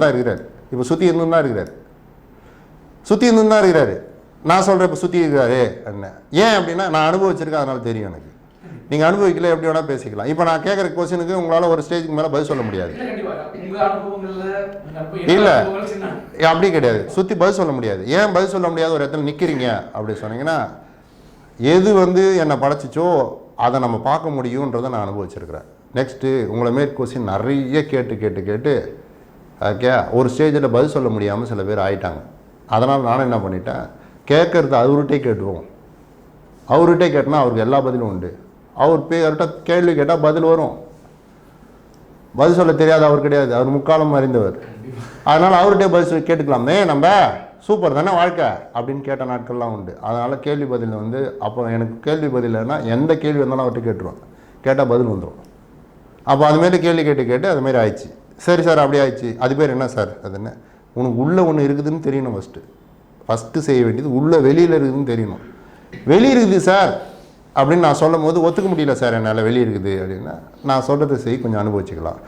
தான் இருக்கிறார். இப்போ சுற்றி இருந்து தான் இருக்கிறார். சுற்றி இருந்து தான் இருக்கிறாரு. நான் சொல்கிறேன் இப்போ சுற்றி இருக்காரு என்ன ஏன் அப்படின்னா நான் அனுபவிச்சிருக்கேன் அதனால தெரியும் எனக்கு. நீங்கள் அனுபவிக்கல எப்படி வேணால் பேசிக்கலாம். இப்போ நான் கேட்குற கொஸ்டினுக்கு உங்களால் ஒரு ஸ்டேஜுக்கு மேலே பதில் சொல்ல முடியாது. இல்ல அப்படி கிடையாது. சுற்றி பதில் சொல்ல முடியாது. ஏன் பதில் சொல்ல முடியாத? ஒரு இடத்துல நிற்கிறீங்க அப்படி சொன்னீங்கன்னா எது வந்து என்னை படைச்சிச்சோ அதை நம்ம பார்க்க முடியுன்றதை நான் அனுபவிச்சிருக்கிறேன். நெக்ஸ்ட்டு உங்களை மாரி கொஸ்டின் நிறைய கேட்டு கேட்டு கேட்டு ஓகே ஒரு ஸ்டேஜில் பதில் சொல்ல முடியாமல் சில பேர் ஆயிட்டாங்க. அதனால் நானும் என்ன பண்ணிட்டேன் கேட்குறது அவர்கிட்டே கேட்டுருவோம். அவர்கிட்டே கேட்டனா அவருக்கு எல்லா பதிலும் உண்டு. அவர் பேர்கிட்ட கேள்வி கேட்டால் பதில் வரும். பதில் சொல்ல தெரியாது அவர் கிடையாது அவர் முக்காலம் அறிந்தவர். அதனால் அவர்கிட்டே பதில் சொல்லி கேட்டுக்கலாமே நம்ம. சூப்பர் தானே வாழ்க்கை? அப்படின்னு கேட்ட நாட்கள்லாம் உண்டு. அதனால் கேள்வி பதில் வந்து அப்போ எனக்கு கேள்வி பதில்னா எந்த கேள்வி வந்தாலும் அவர்கிட்ட கேட்டுருவேன். கேட்டால் பதில் வந்துடும் அப்போ அதுமாரி கேள்வி கேட்டு கேட்டு அதுமாரி ஆயிடுச்சு. சரி சார் அப்படி ஆயிடுச்சு. அது பேர் என்ன சார்? அது என்ன? உனக்கு உள்ளே ஒன்று இருக்குதுன்னு தெரியணும் ஃபஸ்ட்டு ஃபஸ்ட்டு செய்ய வேண்டியது உள்ளே வெளியில் இருக்குதுன்னு தெரியணும். வெளி இருக்குது சார் அப்படின்னு நான் சொல்லும் போது ஒத்துக்க முடியல சார் என்னால் வெளியே இருக்குது அப்படின்னா நான் சொல்கிறத செய் கொஞ்சம் அனுபவிச்சுக்கலாம்.